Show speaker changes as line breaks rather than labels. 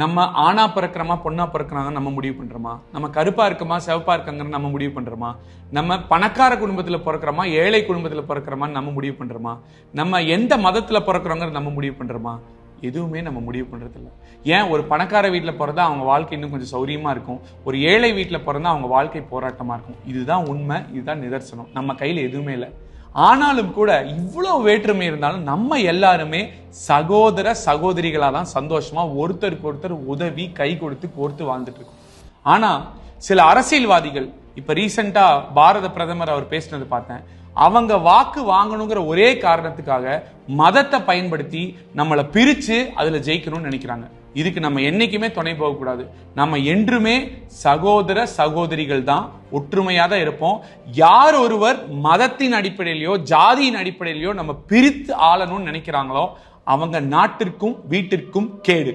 நம்ம ஆணா பிறக்கிறோமா பொண்ணா பிறக்கிறாங்க நம்ம முடிவு பண்றோமா? நம்ம கருப்பா இருக்கமா செவப்பா இருக்காங்கன்னு நம்ம முடிவு பண்றோமா? நம்ம பணக்கார குடும்பத்துல பிறக்கிறோமா ஏழை குடும்பத்துல பிறக்கிறோமா நம்ம முடிவு பண்றோமா? நம்ம எந்த மதத்துல பிறக்கிறோங்கிற நம்ம முடிவு பண்றோமா? எதுவுமே நம்ம முடிவு பண்றது ஏன்? ஒரு பணக்கார வீட்டில் பிறந்தா அவங்க வாழ்க்கை இன்னும் கொஞ்சம் சௌரியமா இருக்கும். ஒரு ஏழை வீட்டில் பிறந்தா அவங்க வாழ்க்கை போராட்டமா இருக்கும். இதுதான் உண்மை இதுதான் நிதர்சனம். நம்ம கையில் எதுவுமே இல்லை. ஆனாலும் கூட இவ்வளோ வேற்றுமை இருந்தாலும் நம்ம எல்லாருமே சகோதர சகோதரிகளாக தான் சந்தோஷமா ஒருத்தருக்கு ஒருத்தர் உதவி கை கொடுத்து கோர்த்து வாழ்ந்துட்டு இருக்கோம் ஆனால் சில அரசியல்வாதிகள் இப்போ ரீசெண்டா பாரத பிரதமர் அவர் பேசினது பார்த்தேன். அவங்க வாக்கு வாங்கணுங்கிற ஒரே காரணத்துக்காக மதத்தை பயன்படுத்தி நம்மளை பிரித்து அதில் ஜெயிக்கணும்னு நினைக்கிறாங்க. இதுக்கு நம்ம என்னைக்குமே துணை போகக்கூடாது. நம்ம என்றுமே சகோதர சகோதரிகள் தான் ஒற்றுமையாக தான் இருப்போம். யார் ஒருவர் மதத்தின் அடிப்படையிலையோ ஜாதியின் அடிப்படையிலையோ நம்ம பிரித்து ஆளணும்னு நினைக்கிறாங்களோ அவங்க நாட்டிற்கும் வீட்டிற்கும் கேடு.